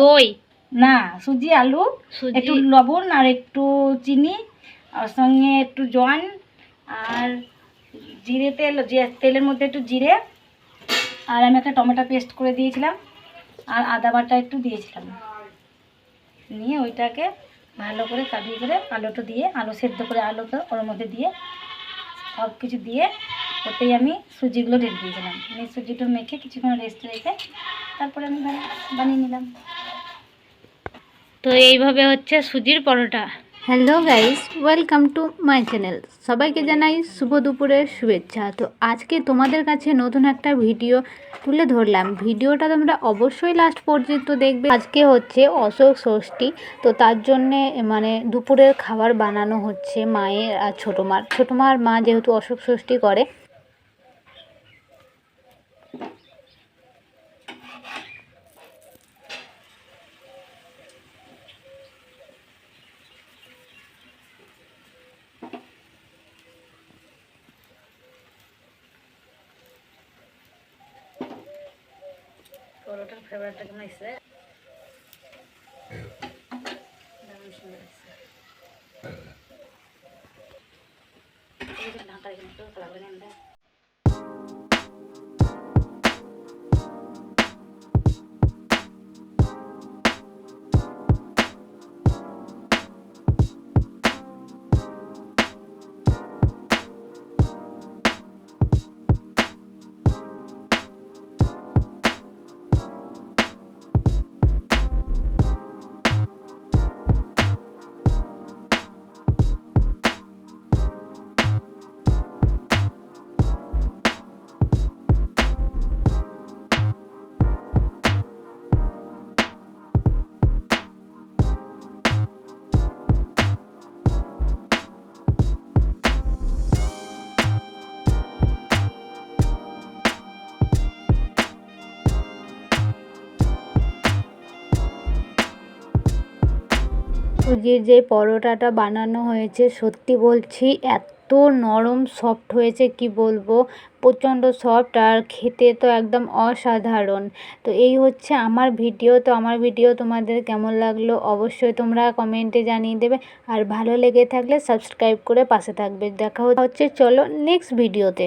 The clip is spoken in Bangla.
দই? না সুজি আলু একটু লবণ আর একটু চিনি আর সঙ্গে একটু জোয়ান আর জিরে তেল তেলের মধ্যে একটু জিরে আর আমি একটা টমেটো পেস্ট করে দিয়েছিলাম আর আদা বাটা একটু দিয়েছিলাম। নিয়ে ওইটাকে ভালো করে কাটিয়ে করে আলুটা দিয়ে আলু সেদ্ধ করে আলুটা ওর মধ্যে দিয়ে সব কিছু দিয়ে ওতেই আমি সুজিগুলো ঢেলে দিয়েছিলাম এই সুজিটা মেখে কিছুক্ষণ রেস্ট রেখে তারপরে আমি বানিয়ে নিলাম। তো এইভাবে হচ্ছে সুজির পরোটা। Hello guys welcome to my channel সবাইকে জানাই শুভ দুপুরের শুভেচ্ছা। তো আজকে তোমাদের কাছে নতুন একটা ভিডিও তুলে ধরলাম। ভিডিওটা তোমরা অবশ্যই লাস্ট পর্যন্ত দেখবে। আজকে হচ্ছে অশোক ষষ্ঠী। তো তার জন্যে মানে দুপুরের খাবার বানানো হচ্ছে মায়ের আর ছোটো মার। ছোটো মার মা যেহেতু অশোক ষষ্ঠী করে পরোটার ফ্লেভারটা কেমন এসছে দারুণ সুন্দর এসছে এই যে ঢাকা এখানে একটু কালার করে সুজির যে পরোটাটা বানানো হয়েছে, সত্যি বলছি এত নরম সফট হয়েছে, কি বলব? প্রচণ্ড সফট আর খেতে তো একদম অসাধারণ। তো এই হচ্ছে আমার ভিডিও। তো আমার ভিডিও তোমাদের কেমন লাগল অবশ্যই তোমরা কমেন্টে জানিয়ে দেবে। আর ভালো লেগে থাকলে সাবস্ক্রাইব করে পাশে থাকবে। দেখা হচ্ছে, চলো নেক্সট ভিডিওতে